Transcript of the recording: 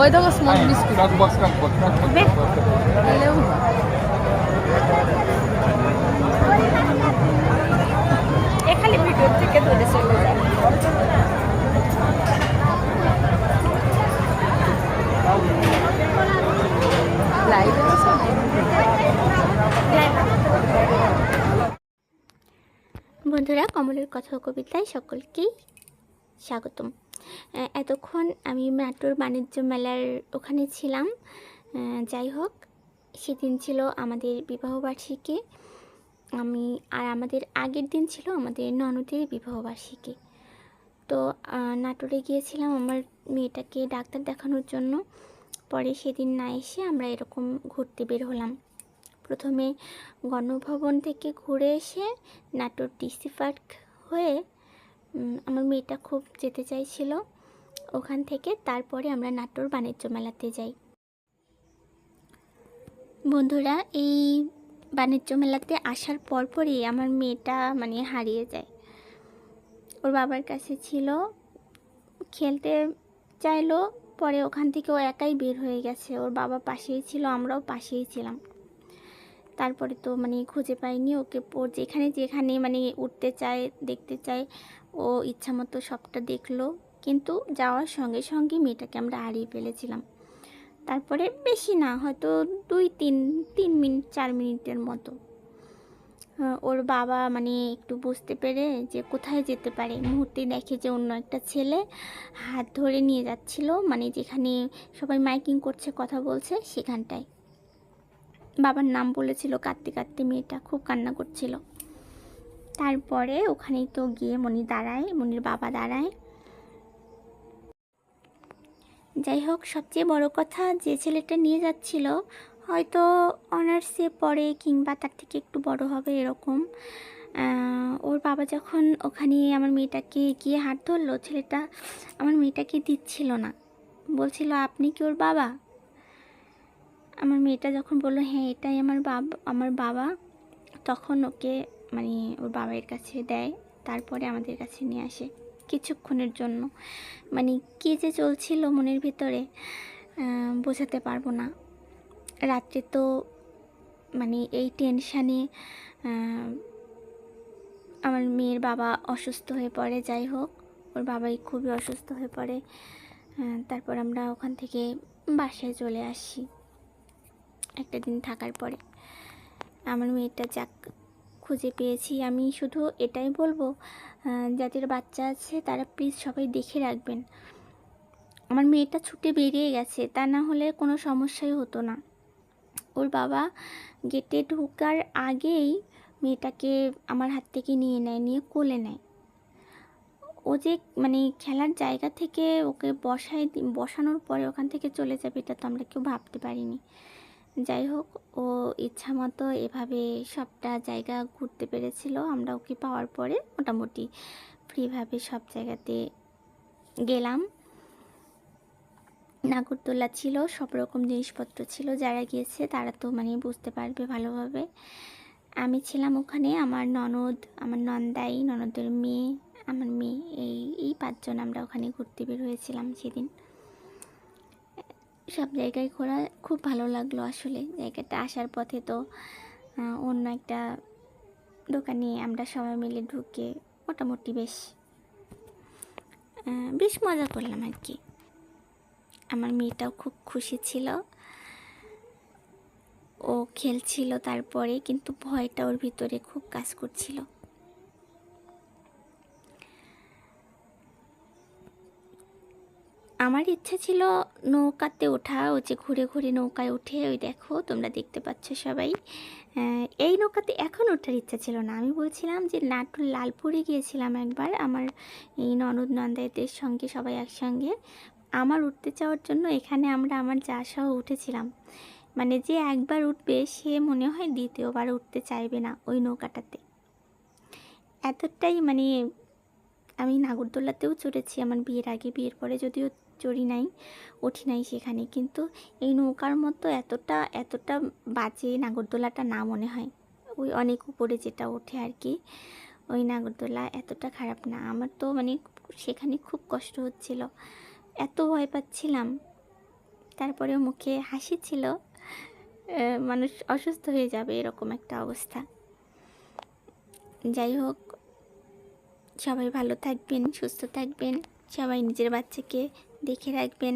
ওই দেখো smoke biscuit থেকে বন্ধুরা কমলের কথা ও কবিতায় সকলকেই স্বাগতম। এতক্ষণ আমি নাটোর বাণিজ্য মেলার ওখানে ছিলাম। যাই হোক, সেদিন ছিল আমাদের বিবাহবার্ষিকী। আমি আর আমাদের আগের দিন ছিল আমাদের ননদের বিবাহবার্ষিকী। তো নাটোরে গিয়েছিলাম আমার মেয়েটাকে ডাক্তার দেখানোর জন্য। পরে সেদিন না এসে আমরা এরকম ঘুরতে বের হলাম। প্রথমে গণভবন থেকে ঘুরে এসে নাটোর ডিসি পার্ক হয়ে আমার মেয়েটা খুব যেতে চাইছিল ওখান থেকে, তারপরে আমরা নাটোর বাণিজ্য মেলাতে যাই। বন্ধুরা, এই বাণিজ্য মেলাতে আসার পরপরই আমার মেয়েটা মানে হারিয়ে যায়। ওর বাবার কাছে ছিল, খেলতে চাইলো, পরে ওখান থেকে ও একাই বের হয়ে গেছে। ওর বাবা পাশেই ছিল, আমরাও পাশেই ছিলাম। তারপরে তো মানে খুঁজে পাইনি, ওকে ওর যেখানে যেখানে মানে উঠতে চায়, দেখতে চায়, ও ইচ্ছা মতো সবটা দেখল। কিন্তু যাওয়ার সঙ্গে সঙ্গে মেয়েটাকে আমরা হারিয়ে ফেলেছিলাম। তারপরে বেশি না, হয়তো দুই তিন তিন মিনিট চার মিনিটের মতো। ওর বাবা মানে একটু বুঝতে পেরে যে কোথায় যেতে পারে। মুহূর্তে দেখে যে অন্য একটা ছেলে হাত ধরে নিয়ে যাচ্ছিল মানে যেখানে সবাই মাইকিং করছে, কথা বলছে, সেখানটায়। বাবার নাম বলেছিল কাঁদতে কাঁদতে মেয়েটা, খুব কান্না করছিল। তারপরে ওখানেই তো গিয়ে মনি দাঁড়ায় মনির বাবা দাঁড়ায়। যাই হোক, সবচেয়ে বড় কথা যে ছেলেটা নিয়ে যাচ্ছিল, হয়তো অনার্সে পড়ে কিংবা তার থেকে একটু বড় হবে এরকম। ওর বাবা যখন ওখানে আমার মেয়েটাকে গিয়ে হাত ধরলো, ছেলেটা আমার মেয়েটাকে দিচ্ছিল না। বলছিল, আপনি কি ওর বাবা? আমার মেয়েটা যখন বলল হ্যাঁ এটাই আমার বাবা আমার বাবা, তখন ওকে মানে ওর বাবার কাছে দেয়, তারপরে আমাদের কাছে নিয়ে আসে কিছুক্ষণের জন্য। মানে কী যে চলছিল মনের ভিতরে বোঝাতে পারব না। রাত্রে তো মানে এই টেনশানে আমার মেয়ের বাবা অসুস্থ হয়ে পড়ে, যাই হোক, ওর বাবাই খুবই অসুস্থ হয়ে পড়ে তারপর আমরা ওখান থেকে বাসায় চলে আসি। একটা দিন থাকার পরে। আমার মেয়েটা যাক খুঁজে পেয়েছি, আমি শুধু এটাই বলব যাদের বাচ্চা আছে তারা প্লিজ সবাই দেখে রাখবেন। আমার মেয়েটা ছুটে বেরিয়ে গেছে, তা না হলে কোনো সমস্যাই হতো না। ওর বাবা গেটে ঢোকার আগেই মেয়েটাকে আমার হাত থেকে নিয়ে নেয়, নিয়ে কোলে নেয়। ও যে মানে খেলার জায়গা থেকে ওকে বসায় বসানোর পরে ওখান থেকে চলে যাবে, এটা তো আমরা কেউ ভাবতে পারিনি। যাই হোক, ও ইচ্ছা মতো এভাবে সবটা জায়গা ঘুরতে পেরেছিল আমরা ওকে পাওয়ার পরে মোটামুটি ফ্রিভাবে সব জায়গাতে গেলাম। নাগরদোলা ছিল, সব রকম জিনিসপত্র ছিল, যারা গিয়েছে তারা তো মানে বুঝতে পারবে ভালোভাবে। আমি ছিলাম ওখানে, আমার ননদ, আমার নন্দাই, ননদের মেয়ে, আমার মেয়ে, এই এই পাঁচজন আমরা ওখানে ঘুরতে বের হয়েছিলাম সেদিন। সব জায়গায় ঘোরা খুব ভালো লাগল আসলে। জায়গাটা আসার পথে তো অন্য একটা দোকানে আমরা সবাই মিলে ঢুকে মোটামুটি বেশ বেশ মজা করলাম আর কি। আমার মেয়েটাও খুব খুশি ছিল। ও খেলছিল তারপরে, কিন্তু ভয়টা ওর ভিতরে খুব কাজ করছিল। আমার ইচ্ছা ছিল নৌকাতে ওঠা ও যে ঘুরে ঘুরে নৌকায় উঠে, ওই দেখো তোমরা দেখতে পাচ্ছ সবাই। এই নৌকাতে এখন ওঠার ইচ্ছা ছিল না। আমি বলছিলাম যে নাটোর লালপুরে গিয়েছিলাম একবার। আমার এই ননদ নন্দাইদের সঙ্গে, সবাই একসঙ্গে। আমার উঠতে চাওয়ার জন্য এখানে আমরা আমার যা সহ উঠেছিলাম। মানে যে একবার উঠবে, সে মনে হয় দ্বিতীয়বার উঠতে চাইবে না ওই নৌকাটাতে। এতটাই মানে আমি নাগরদোলাতেও চড়েছি। আমার বিয়ের আগে, বিয়ের পরে যদিও চড়ি নাই উঠি নাই সেখানে। কিন্তু এই নৌকার মতো এতটা এতটা বাজে নাগরদোলাটা না মনে হয়। ওই অনেক উপরে যেটা ওঠে আর কি, ওই নাগরদোলা এতটা খারাপ না। আমার তো মানে সেখানে খুব কষ্ট হচ্ছিল। এত ভয় পাচ্ছিলাম। তারপরে মুখে হাসি ছিল। মানুষ অসুস্থ হয়ে যাবে এরকম একটা অবস্থা। যাই হোক, সবাই ভালো থাকবেন, সুস্থ থাকবেন। সবাই নিজের বাচ্চাকে দেখে রাখবেন।